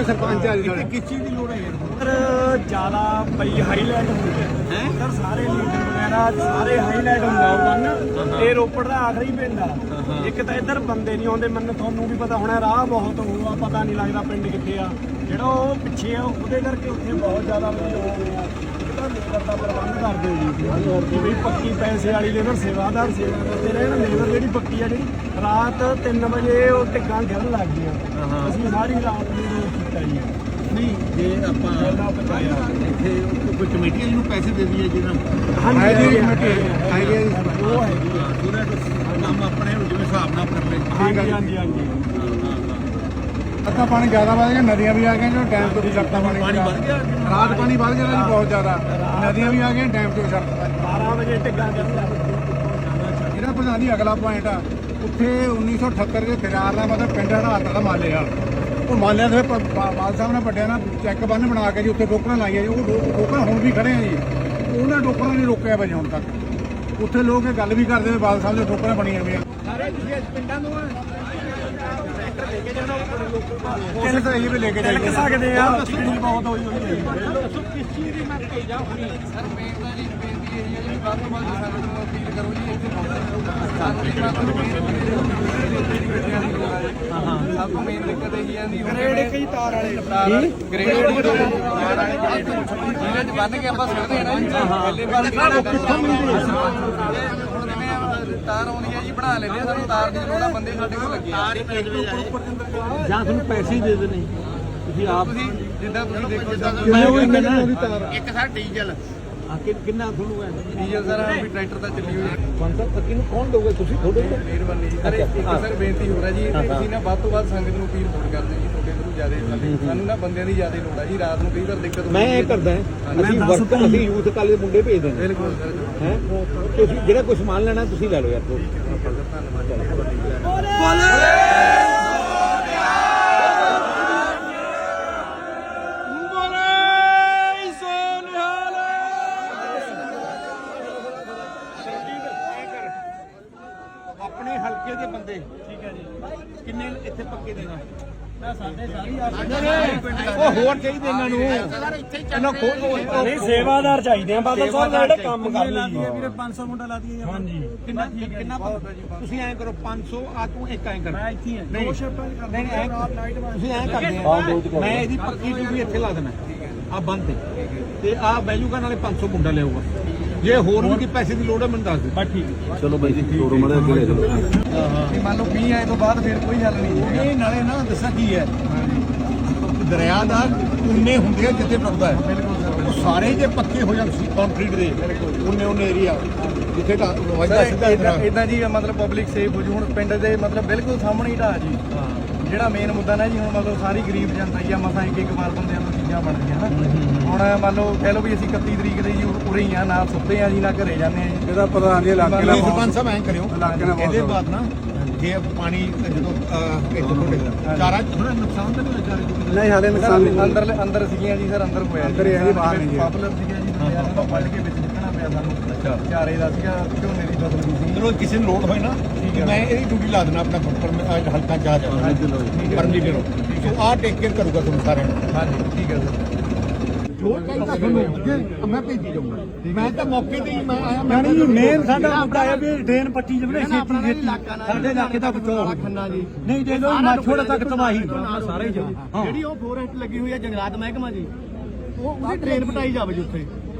ਸਰਪੰਚ ਆ ਜੀ ਸਾਡੇ। ਕਿਸ ਚੀਜ਼ ਦੀ ਲੋੜ ਹੈ ਸਰ ਜ਼ਿਆਦਾ ਬਈ ਹਾਈਲਾਈਟ ਹੁੰਦੇ। ਹੈ? ਸਰ ਸਾਰੇ ਲੀਡਰ ਵਗੈਰਾ ਸਾਰੇ ਹਾਈਲਾਈਟ ਹੁੰਦਾ ਉਹਨਾਂ ਇਹ ਰੋਪੜ ਦਾ ਆਖਰੀ ਪਿੰਡ ਆ। ਇੱਕ ਤਾਂ ਇੱਧਰ ਬੰਦੇ ਨਹੀਂ ਆਉਂਦੇ ਮੈਨੂੰ ਤੁਹਾਨੂੰ ਵੀ ਪਤਾ ਹੋਣਾ ਰਾਹ ਬਹੁਤ ਹੋਊਗਾ ਪਤਾ ਨਹੀਂ ਲੱਗਦਾ ਪਿੰਡ ਕਿੱਥੇ ਆ। ਜਿਹੜਾ ਉਹ ਪਿੱਛੇ ਆ ਉਹਦੇ ਕਰਕੇ ਉੱਥੇ ਬਹੁਤ ਜ਼ਿਆਦਾ ਬਈ ਹੋ ਗਿਆ ਲੇਬਰ ਦਾ ਪ੍ਰਬੰਧ ਕਰਦੇ ਜੀ। ਕਿ ਵੀ ਪੱਕੀ ਪੈਸੇ ਵਾਲੀ ਲੇਬਰ ਸੇਵਾਦਾਰ ਸੇਵਾ ਕਰਦੇ ਰਹੇ ਨਾ ਲੇਬਰ ਜਿਹੜੀ ਪੱਕੀ ਆ ਜਿਹੜੀ ਰਾਤ 3 ਵਜੇ ਉਹ ਟਿੱਗਾਂ ਗਿਰਨ ਲੱਗ ਗਈਆਂ। ਅਸੀਂ ਸਾਰੀ ਰਾਤ ਨੂੰ ਰੋਕ ਕੀਤਾ ਜੀ। ਨਹੀਂ ਜੇ ਆਪਾਂ ਇੱਥੇ ਕੋਈ ਕਮੇਟੀ ਹੈ ਜਿਹਨੂੰ ਪੈਸੇ ਦੇ ਦਈਏ ਜਿਹਨਾਂ ਹੈ ਜੀ ਕਮੇਟੀ ਹੈ ਜੀ। ਉਹ ਆ। ਪੂਰਾ ਕੰਮ ਆਪਣੇ ਨੂੰ ਜਿਵੇਂ ਹਿਸਾਬ ਨਾਲ ਕਰ ਲੈ ਹਾਂਜੀ ਹਾਂਜੀ ਹਾਂਜੀ। ਅੱਧਾ ਪਾਣੀ ਜ਼ਿਆਦਾ ਵਧ ਗਿਆ ਨਦੀਆਂ ਵੀ ਆ ਗਈਆਂ ਜੋ ਡੈਮ ਤੋਂ ਵੀ ਪਾਣੀ ਪਾਣੀ ਵੱਧ ਗਿਆ? ਰਾਤ ਪਾਣੀ ਵੱਧ ਗਿਆ ਜੀ ਬਹੁਤ ਜ਼ਿਆਦਾ। ਨਦੀਆਂ ਵੀ ਆ ਗਈਆਂ ਡੈਮ ਤੋਂ ਵੀ ਛੱਡਤਾ 12 ਵਜੇ ਲੱਗ ਗਈਆਂ ਜਿਹੜਾ ਪ੍ਰਧਾਨ ਜੀ ਅਗਲਾ ਪੁਆਇੰਟ ਆ। ਉੱਥੇ 1978 ਦੇ ਫਿਰਾਰ ਦਾ ਮਤਲਬ ਪਿੰਡ ਹੜਾਤਾ ਦਾ ਮਾਲੇ ਵਾਲ ਉਹ ਮਾਲਿਆਂ ਦੇ ਪ- ਬਾ- ਬਾਲ ਸਾਹਿਬ ਨੇ ਵੱਡਿਆਂ ਨਾਲ ਚੈੱਕ ਬੰਨ ਬਣਾ ਕੇ ਜੀ ਉੱਥੇ ਟੋਕਰਾਂ ਲਾਈਆਂ ਜੀ। ਉਹ ਡੋ- ਟੋਕਰਾਂ ਹੁਣ ਵੀ ਖੜੇ ਆ ਜੀ। ਉਹਨਾਂ ਟੋਕਰਾਂ ਨੇ ਰੋਕਿਆ ਭਾਜੀ ਹੁਣ ਤੱਕ। ਉੱਥੇ ਲੋਕ ਇਹ ਗੱਲ ਵੀ ਕਰਦੇ ਨੇ ਬਾਲ ਸਾਹਿਬ ਦੇ ਟੋਕਰਾਂ ਬਣੀਆਂ ਹੋਈਆਂ ਸਾਰੇ ਤੁਸੀਂ ਇਸ ਪਿੰਡਾਂ ਨੂੰ ਟਰੈਕਟਰ ਲੈ ਕੇ ਜਾਣਾ ਉੱਪਰ। ਲੋਕ ਕਿਸੇ ਤਾਂ ਇਹ ਵੀ ਲੈ ਕੇ ਤਿਲਕ ਜਾਈਏ ਸਕਦੇ ਆ। ਭੀੜ ਬਹੁਤ ਹੋਈ ਹੋਈ ਹੈ। ਸਭ ਤੋਂ ਮੇਨ ਦਿੱਕਤ ਇਹ ਆਂਦੀ ਗ੍ਰੇਡ ਇੱਕ ਹੀ ਤਾਰ ਵਾਲੇ। ਗ੍ਰੇਡ ਦੀ ਤਾਰ ਵਾਲੀ ਜਿਹੜੀ ਜਿਹਦੇ ਚ ਬੰਨ ਕੇ ਆਪਾਂ ਸਕਦੇ ਆ ਨਾ ਜੀ ਪਹਿਲੇ ਵਾਰ ਕਿੱਥੋਂ ਮਿਲਦੀ ਹੈ ਹੁਣ ਜਿਵੇਂ ਤਾਰ ਆਉਂਦੀ ਹੈ ਜੀ ਬਣਾ ਲੈਂਦੇ ਆ ਸਾਨੂੰ ਤਾਰ ਦੀ ਲੋੜ ਆ ਬੰਦੇ ਸਾਡੇ ਕੋਲ ਲੱਗੇ ਆ। ਜਾਂ ਤੁਹਾਨੂੰ ਪੈਸੇ ਹੀ ਦੇ ਦੇਣੇ। ਤੁਸੀਂ ਆਪ ਤੁਸੀਂ ਜਿੱਦਾਂ ਤੁਸੀਂ ਦੇਖੋ ਮੈਂ ਉਹੀ ਕਹਿੰਦਾ ਇੱਕ ਸਰ ਡੀਜ਼ਲ। ਆ ਕਿ ਕਿੰਨਾ ਤੁਹਾਨੂੰ ਹੈ ਡੀਜ਼ਲ ਸਰ ਵੀ ਟਰੈਕਟਰ ਤਾਂ ਚੱਲੀ ਹੋਈ ਹੈ। ਪੰਜ ਤੱਕ ਨੂੰ ਕੌਣ ਦੋਗੇ ਤੁਸੀਂ ਥੋੜੇ ਮਿਹਰਬਾਨੀ ਜੀ। ਸਰ ਇੱਕ ਸਰ ਬੇਨਤੀ ਹੋ ਰਹੀ ਜੀ ਇਹ ਤੁਸੀਂ ਨਾ ਵੱਧ ਤੋਂ ਵੱਧ ਸੰਗਤ ਨੂੰ ਅਪੀਲ ਹੋਰ ਕਰਦੇ ਜੀ ਤੁਹਾਡੇ ਤੋਂ ਜ਼ਿਆਦਾ। ਸਾਨੂੰ ਨਾ ਬੰਦਿਆਂ ਦੀ ਜ਼ਿਆਦਾ ਲੋੜ ਆ ਜੀ। ਰਾਤ ਨੂੰ ਕਈ ਵਾਰ ਦਿੱਕਤ ਮੈਂ ਇਹ ਹੈ ਕਰਦਾ ਹਾਂ। ਅਸੀਂ ਵਰਕ ਅਸੀਂ ਯੂਥ ਕਾਲੇ ਮੁੰਡੇ ਭੇਜ ਦਿੰਦੇ ਬਿਲਕੁਲ ਸਰ ਹੈ? ਤੁਸੀਂ ਜਿਹੜਾ ਕੁਝ ਸਮਾਨ ਲੈਣਾ ਤੁਸੀਂ ਲੈ ਲਓ ਯਾਰ ਤੋਂ ਆਪਣੇ ਇੱਥੇ ਪੱਕੇ ਦੇਣਾ ਉਹ ਹੋਰ ਚਾਹੀਦੇ ਇਹਨਾਂ ਨੂੰ। ਇਹਨਾਂ ਖੋਲ ਨਹੀਂ ਸੇਵਾਦਾਰ ਚਾਹੀਦੇ ਆ ਬਾਦਲ ਸਾਹਿਬ ਜਿਹੜੇ ਕੰਮ ਕਰ ਲਈ ਵੀਰੇ 500 ਮੁੰਡਾ ਲਾ ਦਈਏ ਹਾਂਜੀ। ਕਿੰਨਾ ਕਿੰਨਾ ਤੁਸੀਂ ਐਂ ਕਰੋ 500 ਆ ਤੂੰ ਇੱਕ ਐਂ ਕਰ। ਮੈਂ ਇੱਥੇ ਹਾਂ ਨਹੀਂ ਦੋ ਸ਼ਿਫਟਾਂ ਚ ਨਹੀਂ ਨਹੀਂ, ਐਂ ਤੁਸੀਂ ਐਂ ਕਰਦੇ ਮੈਂ ਇਹਦੀ ਪੱਕੀ ਡਿਊਟੀ ਇੱਥੇ ਲਾ ਦੇਣਾ। ਆ ਬੰਦ ਤੇ। ਤੇ ਆ ਬੈਜੂਗਾ ਨਾਲੇ 500 ਮੁੰਡਾ ਲਿਆਊਗਾ। ਜੇ ਹੋਰ ਵੀ ਕੀ ਪੈਸੇ ਦੀ ਲੋੜ ਹੈ ਮੈਨੂੰ ਦੱਸ ਦਿਓ। ਬਸ ਠੀਕ ਚਲੋ ਬਾਈ ਜੀ ਤੋਰੋ ਮੜੇ ਅੱਗੇ ਲੈ ਚਲੋ ਵੀ ਮੰਨ ਲਓ 20 ਆਏ ਤੋਂ ਬਾਅਦ ਫਿਰ ਕੋਈ ਹੱਲ ਨਹੀਂ ਹੈ ਇਹ ਨਾਲੇ ਨਾ ਦੱਸਾਂ ਕੀ ਹੈ। ਦਰਿਆ ਦਾ ਉਨੇ ਹੁੰਦੇ ਆ ਜਿੱਥੇ ਟੁੱਟਦਾ ਹੈ। ਉਹ ਸਾਰੇ ਜੇ ਪੱਕੇ ਹੋ ਜਾਣ ਸੀ ਕੰਕਰੀਟ ਦੇ ਉਨੇ ਉਨੇ ਏਰੀਆ ਜਿੱਥੇ ਤਾਂ ਵਜਦਾ ਸਿੱਧਾ ਇਦਾਂ ਜੀ ਮਤਲਬ ਪਬਲਿਕ ਸੇਫ ਹੋ ਜੂ। ਹੁਣ ਪਿੰਡ ਦੇ ਮਤਲਬ ਬਿਲਕੁਲ ਸਾਹਮਣੇ ਹੀ ਢਾਹ ਜੀ। ਜਿਹੜਾ ਮੇਨ ਮੁੱਦਾ ਨਾ ਜੀ ਹੁਣ ਮੰਨ ਲਓ ਸਾਰੀ ਗਰੀਬ ਜਨਤਾ ਹੀ ਆ ਮਸਾਂ ਇੱਕ ਇੱਕ ਵਾਰ ਬੰਦਿਆਂ ਨੂੰ ਚੀਜ਼ਾਂ ਬਣਦੀਆਂ ਨਾ। ਹੁਣ ਮੰਨ ਲਓ ਕਹਿ ਲਓ ਵੀ ਅਸੀਂ 31 ਤਰੀਕ ਦੇ ਜੀ ਉਰੇ ਹੀ ਆ ਨਾ ਸੁੱਤੇ ਆ ਜੀ ਨਾ ਘਰੇ ਜਾਂਦੇ ਆ ਜੀ। ਇਹਦਾ ਪ੍ਰਧਾਨ ਜੀ ਇਲਾਕੇ ਦਾ ਸਰਪੰਚ ਸਾਹਿਬ ਐਂ ਕਰਿਓ ਇਲਾਕੇ ਦਾ ਇਹਦੇ ਬਾਅਦ ਨਾ ਜੇ ਪਾਣੀ ਜਦੋਂ ਇੱਥੇ ਤੁਹਾਡੇ ਚਾਰਾ ਥੋੜਾ ਨੁਕਸਾਨ ਤਾਂ ਨਹੀਂ ਹੋਇਆ ਚਾਰੇ ਨਹੀਂ ਹਾਲੇ ਸਰ, ਅੰਦਰ ਅੰਦਰ ਸੀਗੀਆਂ ਜੀ ਸਰ ਅੰਦਰ ਹੋਇਆ ਅੰਦਰ ਹੀ ਆ ਜੀ, ਬਾਹਰ ਨਹੀਂ। ਪਾਪੂਲਰ ਸੀਗਾ ਜੀ ਦਰਿਆ ਤੋਂ ਪੱਟ ਕੇ ਵਿੱਚ ਨਿਕਲਣਾ ਪਿਆ ਸਾਨੂੰ। ਅੱਛਾ। ਚਾਰੇ ਦਾ ਸੀਗਾ ਝੋਨੇ ਦੀ ਫਸਲ ਵੀ ਸੀ ਜਦੋਂ ਕਿਸੇ ਨੂੰ ਲੋੜ ਹੋਏ ਨਾ ਮੈਂ ਇਹਦੀ ਡਿਊਟੀ ਲਾ ਦੇਣਾ ਆਪਣਾ ਪਰ ਅੱਜ ਹਲਕਾ ਜਾ ਜਾ ਪਰਮਜੀਤ ਨੂੰ। ਸੋ ਆ ਟੇਕ ਕੇਅਰ ਕਰੂਗਾ ਤੁਹਾਨੂੰ ਸਾਰਿਆਂ ਨੂੰ। ਹਾਂਜੀ ਠੀਕ ਹੈ ਸਰ। ਲੋੜ ਚਾਹੀਦਾ ਤੁਹਾਨੂੰ ਅੱਗੇ ਮੈਂ ਭੇਜੀ ਜਾਊਂਗਾ। ਮੈਂ ਤਾਂ ਮੌਕੇ ਤੇ ਹੀ ਮੈਂ ਆਇਆ ਮੈਂ ਯਾਨੀ ਮੇਨ ਸਾਡਾ ਮੁੱਦਾ ਹੈ ਵੀ ਡਰੇਨ ਪੱਟੀ ਜਵਨੇ ਛੇਤੀ ਛੇਤੀ। ਸਾਡੇ ਇਲਾਕੇ ਦਾ ਬਚਾਓ। ਖੰਨਾ ਜੀ। ਨਹੀਂ ਦੇ ਦੋ ਮਾਛੋੜਾ ਤੱਕ ਤਬਾਹੀ ਸਾਰੇ ਹੀ ਜਿਹੜੀ ਉਹ ਫੋਰੈਸਟ ਲੱਗੀ ਹੋਈ ਹੈ ਜੰਗਲਾਤ ਮਹਿਕਮਾ ਜੀ ਉਹ ਉਹਦੀ ਟ੍ਰੇਨ ਪਟਾਈ ਜਾਵੇ ਜੀ ਉੱਥੇ।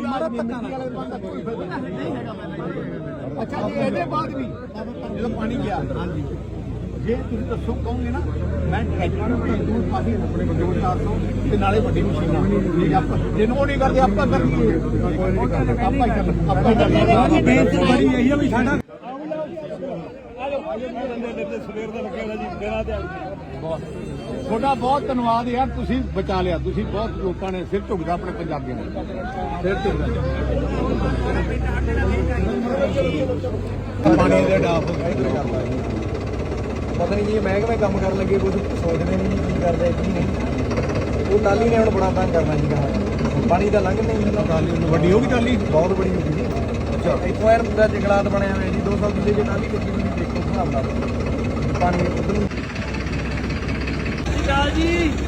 ਮਾਰਾ ਪੱਕਾ ਨਾ ਅੱਛਾ ਜੀ ਇਹਦੇ ਬਾਅਦ ਵੀ ਜਦੋਂ ਪਾਣੀ ਗਿਆ ਹਾਂਜੀ। ਜੇ ਤੁਸੀਂ ਦੱਸੋ ਕਹੋਗੇ ਨਾ ਮੈਂ ਟਰੈਕਟਰ ਦੂੰ ਕਾਫੀ ਆਪਣੇ ਦੋ ਚਾਰ ਸੌ ਤੇ ਨਾਲੇ ਵੱਡੀ ਮਸ਼ੀਨਾਂ ਆ, ਆਪਾਂ ਜਿਹਨੂੰ ਨਹੀਂ ਕਰਦੇ ਆਪਾਂ ਕਰ ਲਈਏ। ਆਪਾਂ ਹੀ ਕਰ ਆਪਾਂ ਹੀ ਕਰ ਲਈਏ। ਬੇਨਤੀ ਬੜੀ ਇਹੀ ਹੈ ਵੀ ਸਾਡਾ ਬਹੁਤ ਤੁਹਾਡਾ ਬਹੁਤ ਧੰਨਵਾਦ ਯਾਰ ਤੁਸੀਂ ਬਚਾ ਲਿਆ ਤੁਸੀਂ ਬਹੁਤ ਲੋਕਾਂ ਨੇ ਸਿਰ ਝੁਕਦਾ ਆਪਣੇ ਪੰਜਾਬੀਆਂ ਨੇ ਸਿਰ ਝੁਕਦਾ। ਪਾਣੀ ਦੇ ਡਾਫ ਪਤਾ ਨਹੀਂ ਜੀ ਮਹਿਕਮੇ ਕੰਮ ਕਰਨ ਲੱਗੇ ਕੁਝ ਸੋਚਦੇ ਨਹੀਂ ਜੀ ਕੀ ਕਰਦੇ ਕੀ ਨਹੀਂ। ਉਹ ਟਾਲੀ ਨੇ ਹੁਣ ਬੜਾ ਤੰਗ ਕਰਨਾ ਸੀਗਾ ਪਾਣੀ ਤਾਂ ਲੰਘ ਨਹੀਂ। ਹੁੰਦਾ ਟਾਲੀ ਵੱਡੀ ਹੋ ਗਈ ਟਾਲੀ ਬਹੁਤ ਬੜੀ ਹੁੰਦੀ ਜੀ। ਅੱਛਾ। ਇੱਥੋਂ ਯਾਰ ਪੂਰਾ ਜੰਗਲਾਤ ਬਣਿਆ ਹੋਇਆ ਜੀ 200 ਕਿੱਲੇ ਦੀ ਟਾਲੀ ਹੋਈ ਦੇਖੋ। ਹਿਸਾਬ ਪਾਣੀ ਜੀ।